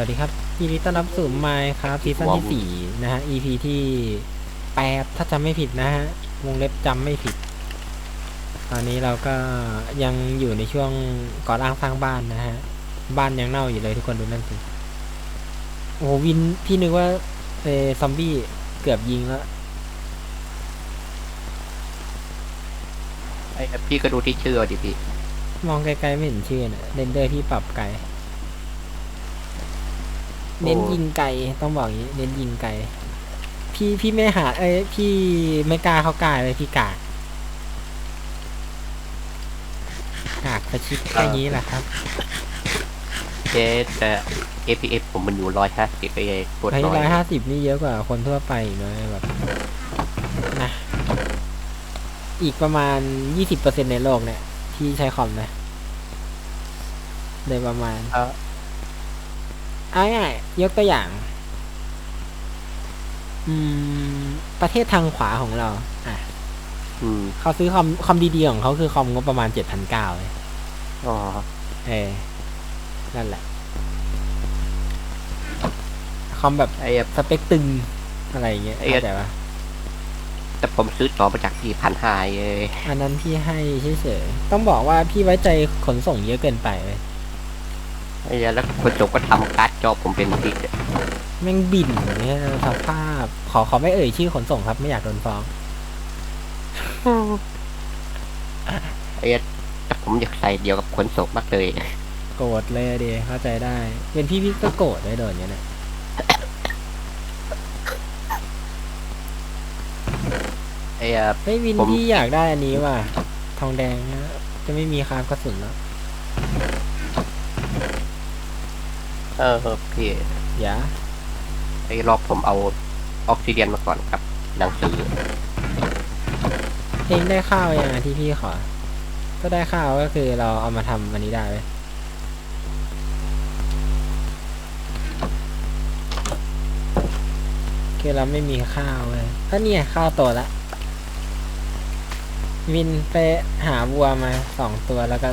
วัสดีครับยินดีต้อนรับสู่ไมค์ครับซีซั่นที่สี่นะฮะ EP ที่แปดถ้าจำไม่ผิดนะฮะ วงเล็บจำไม่ผิด ตอนนี้เราก็ยังอยู่ในช่วงก่อร่างสร้างบ้านนะฮะ บ้านยังเน่าอยู่เลยทุกคนดูนั่นสิโอ้โหวินพี่นึกว่าเออซอมบี้เกือบยิงแล้วไอ้พี่ก็ดูที่ชื่อเอาดิพี่ มองไกลๆไม่เห็นชื่อนะเรนเดอร์ที่ปรับไกล เน้นยิงไกลต้องบอกอย่างนี้ เน้นยิงไกลพี่พี่ไม่หาเอ้ยพี่ไม่กล้าเข้ากล้าเลยพี่กากกากประชิดแค่นี้แหละครับเจ๊แต่ APF ผมมันอยู่ร้อยห้าสิบไอ้กดไอ้น้อยร้อยห้าสิบนี่เยอะกว่าคนทั่วไปอีกนะแบบนะอีกประมาณยี่สิบเปอร์เซ็นในโลกเนี่ย ที่ใช้คอมนะโดยประมาณ เออเอาง่ายๆยกตัวอย่าง อืม ประเทศทางขวาของเรา อะอืมเขาซื้อคอมคอมดีๆของเขาคือคอมงบประมาณเจ็ดพันเก้าเลยอ๋อเออนั่นแหละ คอมแบบไอ้สเปคตึงอะไรอย่างเงี้ยไอ้เข้าใจปะแต่ผมซื้อต่อมาจากที่พันห้าเอ้ยอันนั้นพี่ให้เฉยๆต้องบอกว่าพี่ไว้ใจขนส่งเยอะเกินไปเลย ไอ้แล้วคนจบก็ทำการ์ดจอผมเป็นติดแม่งบินเนี่ยสภาพ ขอขอไม่เอ่ยชื่อขนส่งครับไม่อยากโดนฟ้องไอ้แต่ผมอยากใส่เดียวกับขนส่งมากเลย โกรธเลยเดีเข้าใจได้ เป็นพี่พี่ก็โกรธได้โดนอย่างเงี้ยนะไอ้เฮ้ยวินผม พี่อยากได้อันนี้ว่ะทองแดงนะจะไม่มีคาร์บกระสุนแล้ว เออพี่อย่าไอ้รอบผมเอาออกซิเดียนมาก่อนครับ หนังสือเองได้ข้าวยังอะที่พี่ขอ ก็ได้ข้าวก็คือเราเอามาทำอันนี้ได้เลยคือเราไม่มีข้าวเลยก็เนี่ยข้าวโตละวินไปหาวัวมาสองตัวแล้วก็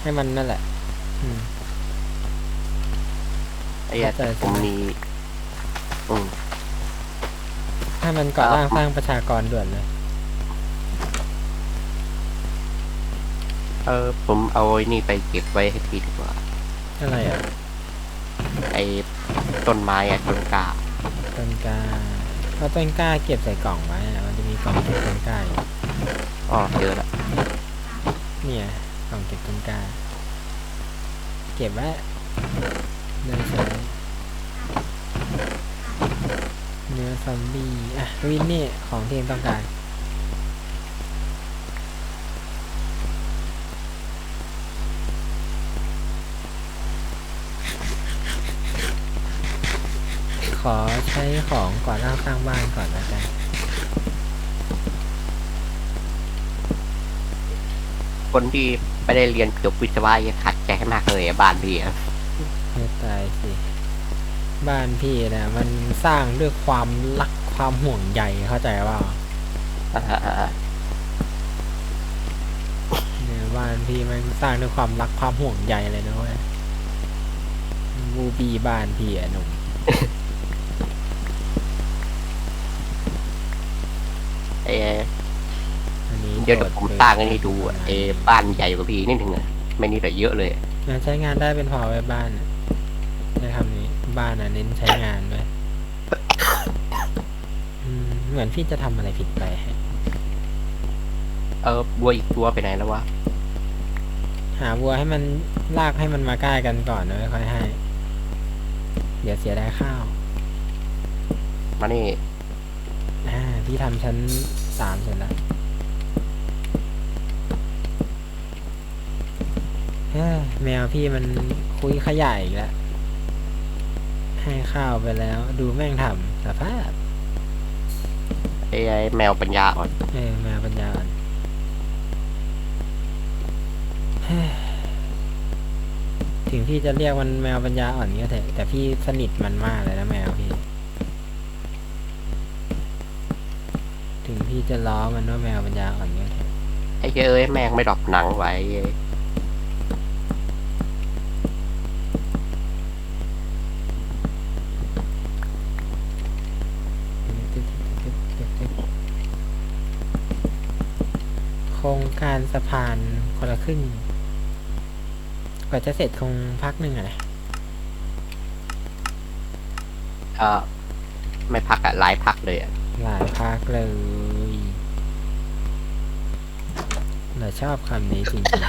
ให้มันนั่นแหละ อืม ไอ้เข้าใจผมมีอืม ให้มันก่อครับร่างสร้างประชากรด่วนเลยเออผมเอาไอ้นี่ไปเก็บไว้ให้พี่ดีกว่า อะไรอะไอ้ต้นไม้อะต้นกล้าต้นกล้าเราต้นกล้าเก็บใส่กล่องไว้อะมันจะมีกล่องเก็บต้นกล้าอยู่อ๋อเจอละเนี่ยกล่องเก็บต้นกล้า เก็บไว้ เลยใช้เนื้อซอมบี้อะวินนี่ของที่เองต้องการขอใช้ของก่อนร่าสร้างบ้านก่อนแล้วกันคนที่ไม่ได้เรียนจบวิศวะยังขัดใจมากเลยอะบ้านพี่อะ ไม่ตายสิ บ้านพี่นะมันสร้างด้วยความรักความห่วงใยเข้าใจว่าอ่าเนี่ยบ้านพี่มันสร้างด้วยความรักความห่วงใยเลยนะเว้ยบูบีบ้านพี่อะหนุ่มไอ้อันนี้เดี๋ยวเดี๋ยวผมสร้างอันนี้ดูอะไอ้บ้านใหญ่กว่าพี่นิดนึงอะไม่นี่แต่เยอะเลยมันใช้งานได้เป็นพอไว้บ้านอะ ในคำนี้ บ้านอะเน้นใช้งานไว้อืมเหมือนพี่จะทำอะไรผิดไปฮะเออบัวอีกตัวไปไหนแล้ววะ หาวัวให้มันลากให้มันมาใกล้กันก่อนนะค่อยให้ เดี๋ยวเสียดายข้าวมานี่ อ่าพี่ทำชั้นสามเสร็จแล้วเอ้ยแมวพี่มันคุยขยายอีกแล้ว ให้ข้าวไปแล้ว ดูแม่งทำสภาพไอ้ไอ้แมวปัญญาอ่อนเออแมวปัญญาอ่อนเฮ้ยถึงพี่จะเรียกมันแมวปัญญาอ่อนก็เถอะแต่พี่สนิทมันมากเลยนะแมวพี่ ถึงพี่จะล้อมันว่าแมวปัญญาอ่อนก็เถอะไอ้เจ้ยเอ้ยแม่งไม่ดรอกหนังไว้ รงการสะพานคนละครึ่งกว่าจะเสร็จคงพักหนึ่งอะนะเอ่อไม่พักอะหลายพักเลยอะหลายพักเลยเราชอบคำนี้จริง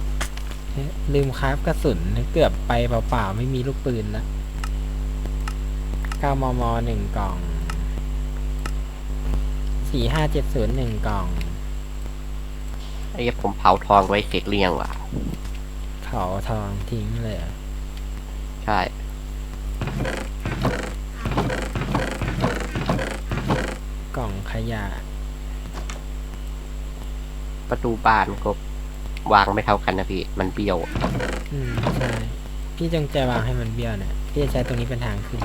ๆเฮ้ยลืมคราฟกระสุนเกือบไปเปล่าๆ ไม่มีลูกปืนละ9มมหนึ่งกล่อง 4570หนึ่งกล่อง ไอ้ผมเผาทองไว้เสร็จเรียงว่ะ เผาทองทิ้งเลยเหรอใช่ กล่องขยะ ประตูบ้านก็วางไม่เท่ากันนะพี่ มันเบี้ยว อืมใช่พี่จงใจวางให้มันเบี้ยวเนี่ยพี่จะใช้ตรงนี้เป็นทางขึ้น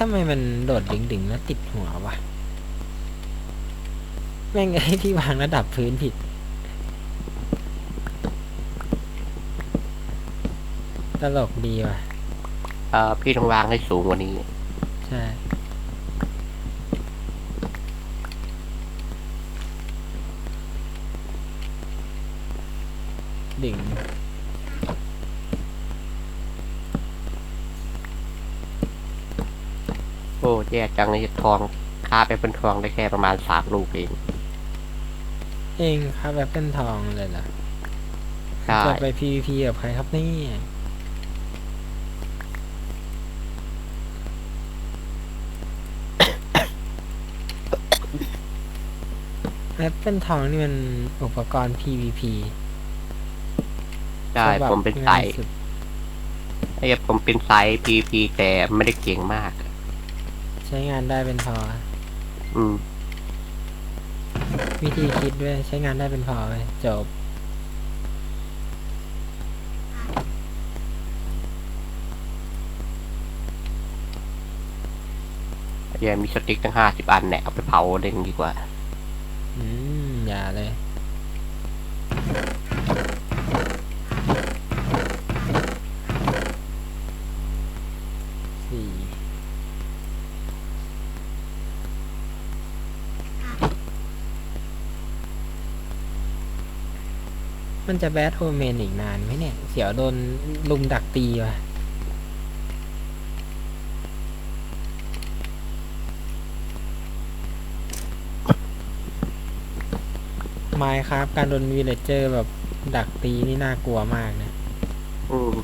ทำไมมันโดดดึงๆแล้วติดหัววะ แม่งให้พี่วางระดับพื้นผิด ตลกดีว่ะ เอ่อพี่ต้องวางให้สูงกว่านี้ ใช่ ดิ่ง โอ้แย่จังเลยทองค่าไปเป็นทองได้แค่ประมาณสามลูกเอง เองครับแอปเปิลทองเลยเหรอใช่จะไป PVP กับใครครับเนี่ยแอปเปิลทองนี่มันอุปกรณ์ PVP ใช่ฉบับผมเป็นสายง่สุดไอ้ผมเป็นสาย PVP แต่ไม่ได้เก่งมาก ใช้งานได้เป็นพอ อืม วิธีคิดด้วยใช้งานได้เป็นพอไปจบแย่มีสติ๊กตั้งห้าสิบอันแหละเอาไปเผาเล่นดีกว่า อืม อย่าเลย มันจะแบทโฮเมนอีกนานไหมเนี่ย เสียวโดนลุมดักตีว่ะไมค์ครับการโดนวีเลเจอร์แบบดักตีนี่น่ากลัวมากนะ อืม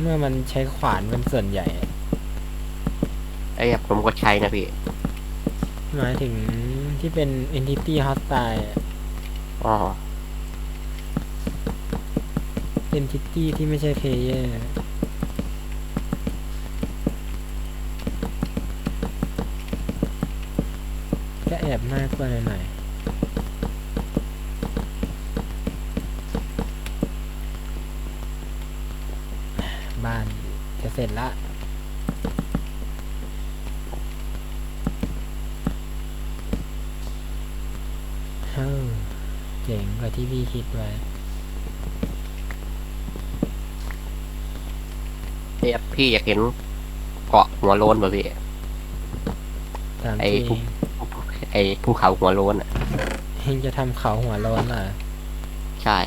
เมื่อมันใช้ขวานเป็นส่วนใหญ่ ไอ้ผมก็ใช้นะพี่ หมายถึงที่เป็น entity hostile อะอ๋อ entity ที่ไม่ใช่ player ก็แอบน่ากลัวหน่อยบ้านจะเสร็จละเฮ้อเจ๋งกว่าที่พี่คิดไว้ ไอ้ พี่อยากเห็นเกาะหัวโล้นป่ะพี่ ตามไอ้จริภูงไอ้ภูเขาหัวโล้นอะ เฮงจะทำเขาหัวโล้นเหรอใช่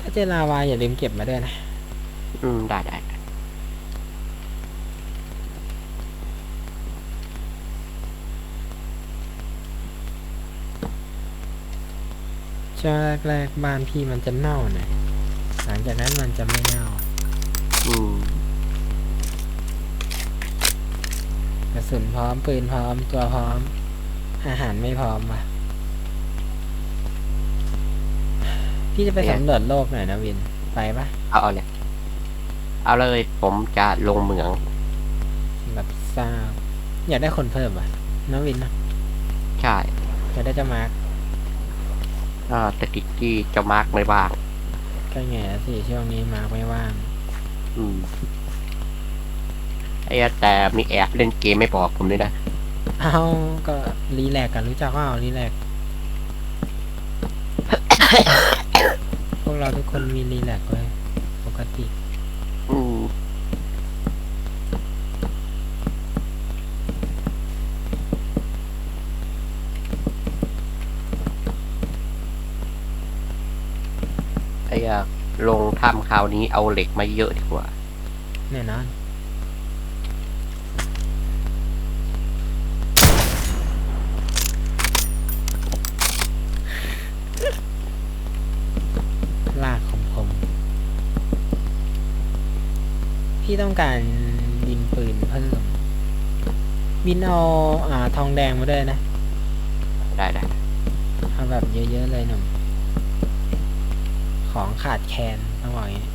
ถ้าเจอลาวาอย่าลืมเก็บมาด้วยนะ อืม ได้ได้ ช่วงแรกๆบ้านพี่มันจะเน่าหน่อยหลังจากนั้นมันจะไม่เน่าอืมกระสุนพร้อมปืนพร้อมตัวพร้อม อาหารไม่พร้อมว่ะ พี่จะไปเนี่ยสำรวจโลกหน่อยนะวิน ไปปะเอาเอาเลยเอาเลยผมจะลงเหมืองรับทราบอยากได้คนเพิ่มอะนะวินนะใช่อยากได้เจะมาร์ กอ่าแต่กิกกี้จะมาร์กไม่ว่างก็แง่สิช่วงนี้มาร์กไม่ว่าง อืมไอ้แต่มีแอบเล่นเกมไม่บอกผมด้วยนะ เอาก็รีแลกกันรู้จักว่าเอารีแลกพวกเราทุกคนมีรีแลกไว้ยปกติ อืม ไอ้อะลงถ้ำคราวนี้เอาเหล็กมาเยอะดีกว่า แน่นอนลากคมคมๆพี่ต้องการดินปืนเพิ่ม บินเอาอ่าทองแดงมาด้วยนะ ได้ได้เอาแบบเยอะๆเลยหนุ่ม ของขาดแคลนต้องบอกอย่างนี้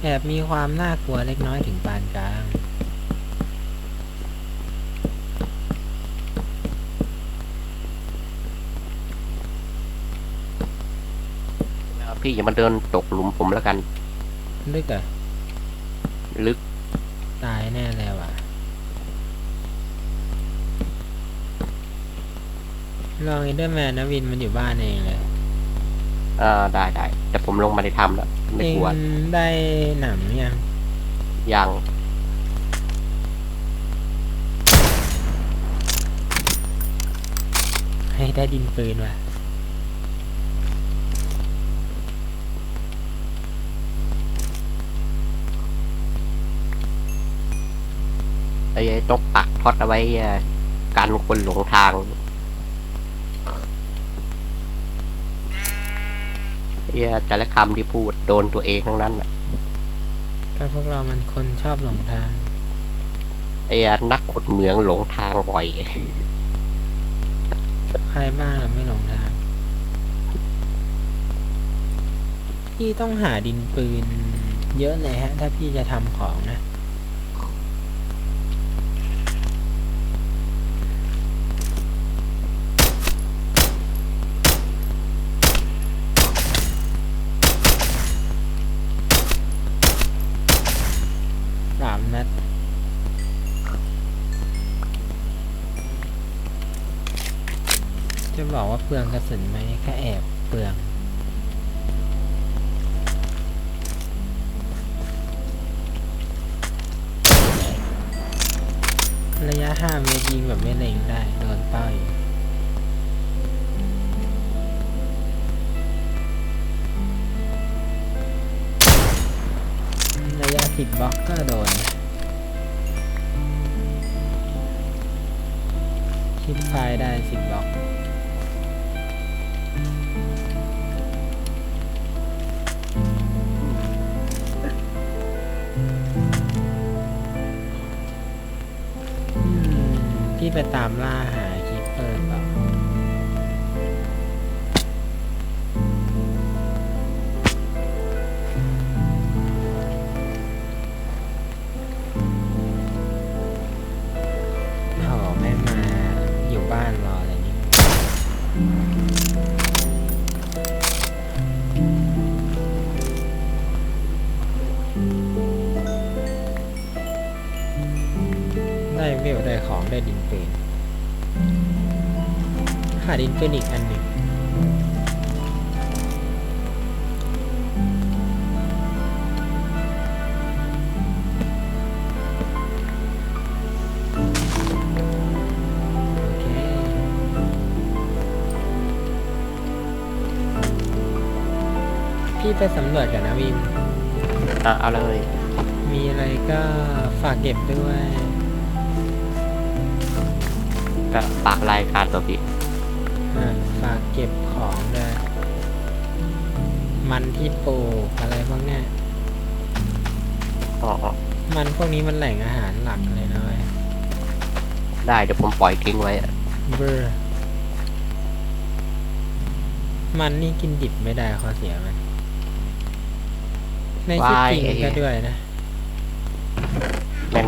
แอบมีความน่ากลัวเล็กน้อยถึงปานกลาง พี่อย่ามาเดินตกหลุมผมแล้วกัน ลึกอะลึกตายแน่เลยว่ะลองอินเดอร์แมนนะวินมันอยู่บ้านเองเลยอ่าได้ได้แต่ผมลงมาในถ้ำแล้ว ไม่เองกลัวได้หนังยังยังให้ได้ดินปืนว่ะ ไอ้ไอ้ต้องปักท็อตเอาไว้อะกันคนหลงทางเฮียแต่ละคำที่พูดโดนตัวเองทั้งนั้นอะก็พวกเรามันคนชอบหลงทางไอ้นักขุดเหมืองหลงทางบ่อยใครบ้างอะไม่หลงทางพี่ต้องหาดินปืน เยอะเลยฮะ ถ้าพี่จะทำของนะ บอกว่าเปลืองกระสุนไหมแค่แอบเปลืองระยะ 5 เมตรยิงแบบไม่เล็งได้ โดนเป้าอยู่ระยะ 10 บล็อกก็โดน คิดไฟได้ 10 บล็อก ที่ไปตามล่าหา หาดินปืนอีกอันหนึ่งโอเคพี่ไปสำรวจกันนะวินอะเอาเลย มีอะไรก็ฝากเก็บด้วยก็ปากรายการตัวพี่อ่า ฝากเก็บของด้วยมันที่ปลูกอะไรพวกเนี้ยอ๋ออ๋อมันพวกนี้มันแหล่งอาหารหลักเลยนะเว้ยได้เดี๋ยวผมปล่อยทิ้งไว้อะเบอร์มันนี่กินดิบไม่ได้ข้อเสียมันในชีวิตจริงก็ด้วยนะ แม่ง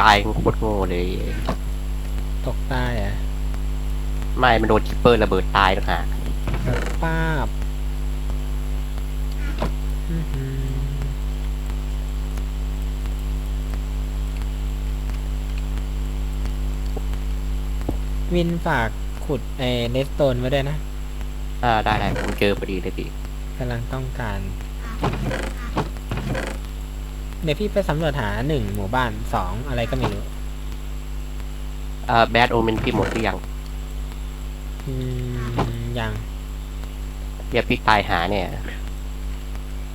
ตายโคตรโง่เลย ตกใต้อะ ไม่มันโดนคิปเปอร์ระเบิดตายนะฮะแบบป้าบอื้อหือวินฝากขุดเอเลสโตนไว้ด้วยนะอ่าได้ได้ผมเจอพอดีเลยพี่กำลังต้องการ เดี๋ยวพี่ไปสำรวจหาหนึ่งหมู่บ้านสองอะไรก็ไม่รู้ อ่าแบดโอเมนพี่หมดหรือยัง อืมยังเดี๋ยวพี่ตายหาเนี่ย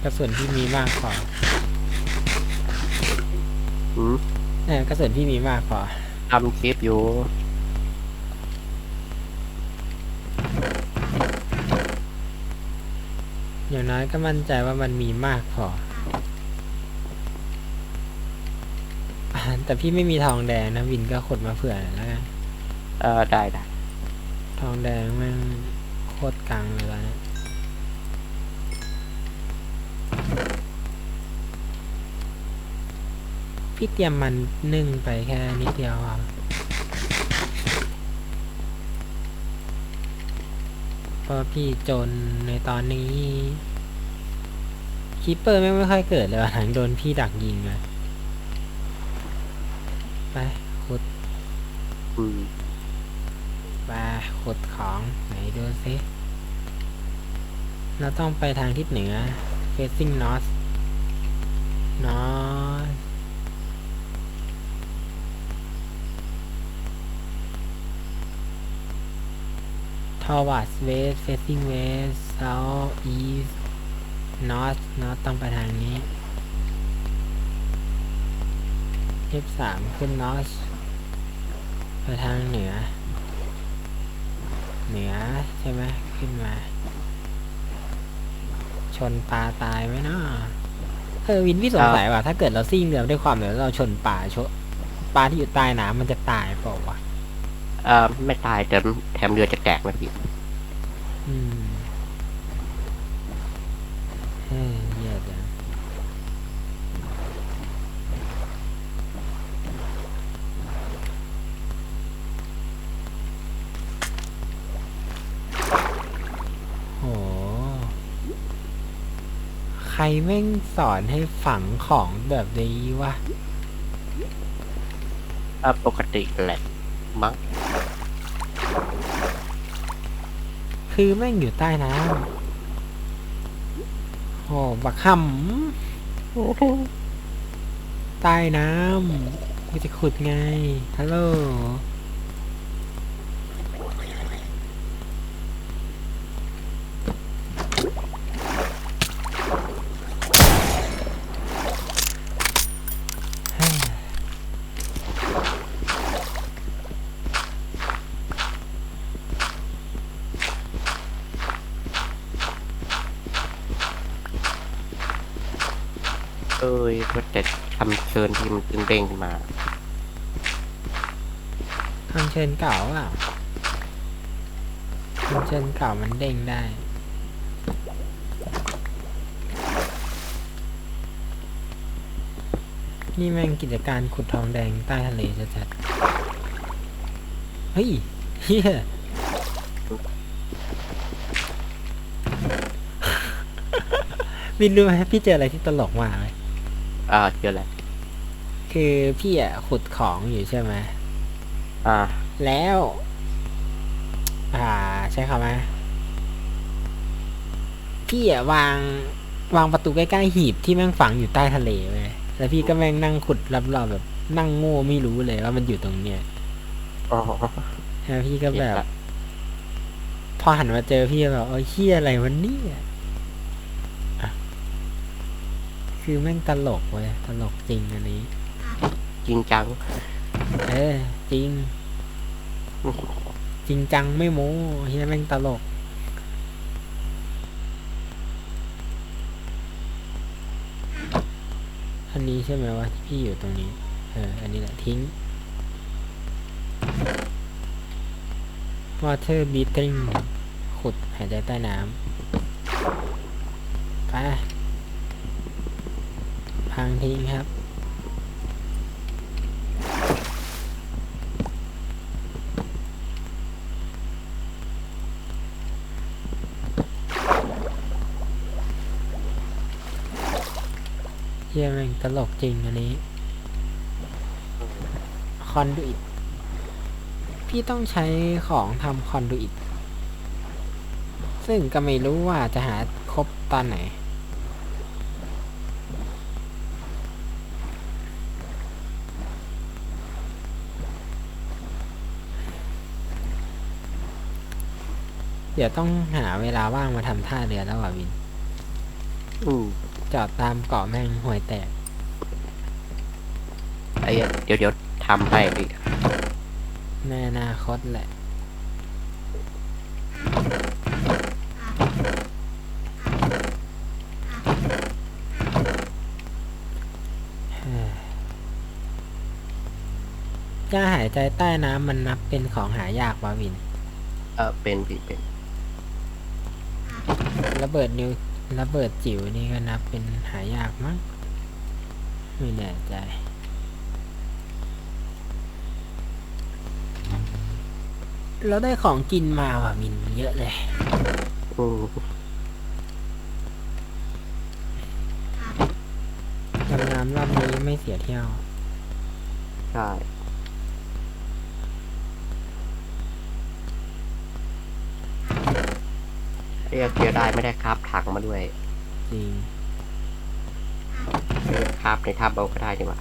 กระสุนที่มีมากพออืมเออกระสุนที่มีมากพอทำคลิปอยู่ อย่างน้อยก็มั่นใจว่ามันมีมากพออ่าแต่พี่ไม่มีทองแดงนะวินก็ขดมาเผื่อหน่อยแล้วกัน เออได้ได้ท องแดงแม่งโคตรกังเลยตอนเนี้ยพี่เตรียมมันนึ่งไปแค่นิดเดียวอะเพราะพี่จนในตอนนี้คีปเปอร์แม่งไม่ค่อยเกิดเลยหลังโดนพี่ดักยิงเลยไปขุดอืม มาขุดของไหนดูซิเราต้องไปทางทิศเหนือ facing north north towards west facing west south east north north ต้องไปทางนี้ F3 ขึ้น north ไปทางเหนือ เหนือใช่ไหมขึ้นมา ชนปลาตายไหมเนาะเออวินพี่สงสัยว่าถ้าเกิดเราซิ่งเรือด้วยความเร็วแล้วเราชนปลาชนปลาที่อยู่ใต้น้ำมันจะตายเปล่าวะเอ่อไม่ตายแต่แถมเรือจะแตกไหมพี่อืม รแม่งสอนให้ฝังของแบบนี้วะอ่าปกติแหละมั้งคือแม่งอยู่ใต้น้ำโอ้บักหำใต้น้ำกูจะขุดไงฮัลโหล เอ้ยก็จะทำเชิญที่มันตึงเด้งขึ้นมาคำเชิญเก่าเปล่าคำเชิญเก่ามันเด้งได้ นี่แม่งกิจการขุดทองแดงใต้ทะเลชัดๆเฮ้ยเฮียวินรู้ไหมพี่เจออะไรที่ตลกมากเลย อ่าเจอแล้วคือพี่อะขุดของอยู่ใช่ไหมอ่า แล้ว อ่า ใช้คำว่าพี่อะวางวางประตูใกล้ๆหีบที่แม่งฝังอยู่ใต้ทะเลเว้ยแล้วพี่ก็แม่งนั่งขุดรอบๆแบบนั่งโง่ไม่รู้เลยว่ามันอยู่ตรงเนี้ยอ๋อแล้วพี่ก็เห็นแบบละพอหันมาเจอพี่ก็แบบเออเฮียอะไรวันนี้อะ คือแม่งตลกเว้ยตลกจริงอันนี้ จริงจัง เออ จริง จริงจังไม่โม้เฮียแม่งตลก อันนี้ใช่ไหมว่าที่พี่อยู่ตรงนี้ เออ อันนี้แหละทิ้ง water breathing ขุดหายใจใต้น้ำไป พังทิ้งครับเฮียแม่งตลกจริงอันนี้ คอนดูอิตพี่ต้องใช้ของทำคอนดูอิตซึ่งก็ไม่รู้ว่าจะหาครบตอนไหน เดี๋ยวต้องหาเวลาว่างมาทำท่าเรือแล้วอะวิน อืมจอดตามเกาะแม่งห่วยแตก ไอ้เดี๋ยวเดี๋ยวทำให้พี่ในอนาคตแหละเฮ้ยยาหายใจใต้น้ำมันนับเป็นของหายากวะวิน เออเป็นพี่เป็น ระเบิดนิวระเบิดจิ๋วนี่ก็นับเป็นหายากมั้งไม่แน่ใจเราได้ของกินมาว่ะมินเยอะเลยอืมดำน้ำรอบนี้ไม่เสียเที่ยว ใช่ ไอ้เกียร์ได้ไม่ได้คาบถังมาด้วยจริงไอ้คาบในทับเอาก็ได้ดีกว่า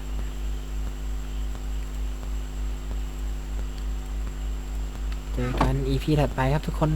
เจอกัน EP ถัดไปครับทุกคน